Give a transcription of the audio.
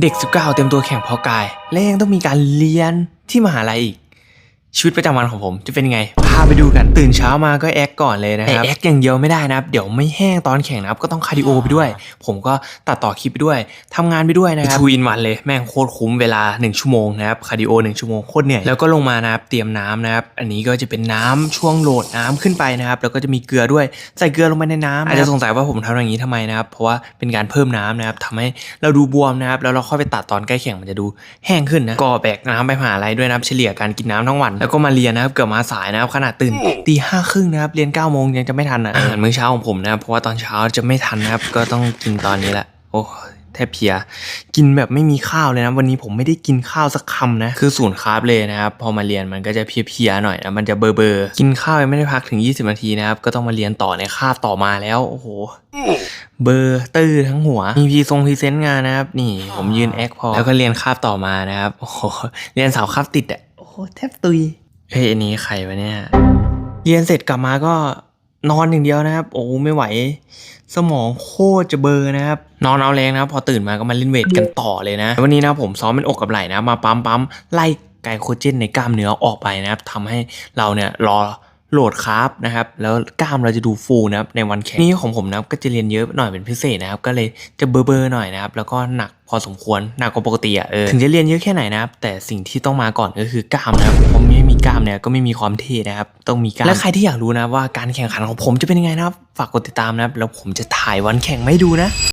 เด็ก 19 เต็มตัวแข่งเพอกาย และยังต้องมีการเรียนที่มหาลัยอีก ชีวิตประจำวันของผมจะเป็นยังไง พาไปดูกัน ตื่นเช้ามาก็แอคก่อนเลยนะครับแต่แอคอย่างเดียวไม่ได้นะครับ เดี๋ยวไม่แห้งตอนแข่งนะครับ ก็ต้องคาร์ดิโอไปด้วย ผมก็ตัดต่อคลิปไปด้วยทำงานไปด้วยนะครับทูอินวันเลย แม่งโคตรคุ้มเวลา 1 ชั่วโมงนะครับ คาร์ดิโอ 1 ชั่วโมงโคตรเหนื่อย แล้วก็ลงมานะครับ เตรียมน้ำนะครับ อันนี้ก็จะเป็นน้ำช่วงโหลดน้ำขึ้นไปนะครับ แล้วก็จะมีเกลือด้วย ใส่เกลือลงไปในน้ำอาจจะสงสัยว่าผมทำอย่างนี้ทำไมนะครับ เพราะว่าเป็นการเพิ่มน้ำนะครับทำให้เราดูบวมนะครับ แล้วเราค่อยไปตัดตอนใกล้แข่งมันจะดูแห้งขึ้นนะ ก็แบกน้ำไปมหาลัยด้วยนะครับ เฉลี่ยการกินน้ำทั้งวันแล้วก็มาเรียนนะครับเกือบมาสายนะครับขนาดตื่นตีห้าครึ่งนะครับเรียน9ก้าโมงยังจะไม่ทันอะอาหารมื้อเช้าของผมนะครับเพราะว่าตอนเช้าจะไม่ทันนะครับก็ต้องกินตอนนี้แหละโอ้แทบเพลีย กินแบบไม่มีข้าวเลยนะ วันนี้ผมไม่ได้กินข้าวสักคำนะ คือศูนย์คาร์บเลยนะครับ พอมาเรียนมันก็จะเพลียๆหน่อยนะ มันจะเบอร์เบอร์กินข้าวยังไม่ได้พักถึง 20 นาทีนะครับ ก็ต้องมาเรียนต่อในคาบต่อมาแล้ว โอ้โห เบอร์ตื้อทั้งหัว มีพีทรงพรีเซนต์งานนะครับ นี่ผมยืนแอคพอ แล้วก็เรียนคาบต่อมานะครับ โอ้โห เรียนสาวคาบติดอะโอ้โห แทบตุย เฮ้ยอันนี้ใครวะเนี่ย เรียนเสร็จกลับมาก็นอนอย่างเดียวนะครับ โอ้ไม่ไหว สมองโคตรจะเบอร์นะครับ นอนเอาแรงนะพอตื่นมาก็มาเล่นเวทกันต่อเลยนะ วันนี้นะผมซ้อมเป็นอกกับไหล่นะ มาปั๊มปั๊มไล่ไกลโคเจนในกล้ามเนื้อออกไปนะครับทำให้เราเนี่ยรอ โหลดคาร์บนะครับแล้วกล้ามเราจะดูฟูนะครับในวันแข่งนี่ของผมนะครับก็จะเรียนเยอะหน่อยเป็นพิเศษนะครับก็เลยจะเบอร์เบอร์หน่อยนะครับแล้วก็หนักพอสมควรหนักกว่าปกติอะเออถึงจะเรียนเยอะแค่ไหนนะครับแต่สิ่งที่ต้องมาก่อนก็คือกล้ามนะครับเพราะไม่มีกล้ามเนี่ยก็ไม่มีความเท่นะครับต้องมีกล้ามและใครที่อยากรู้นะว่าการแข่งขันของผมจะเป็นยังไงนะครับฝากกดติดตามนะครับแล้วผมจะถ่ายวันแข่งมาให้ดูนะ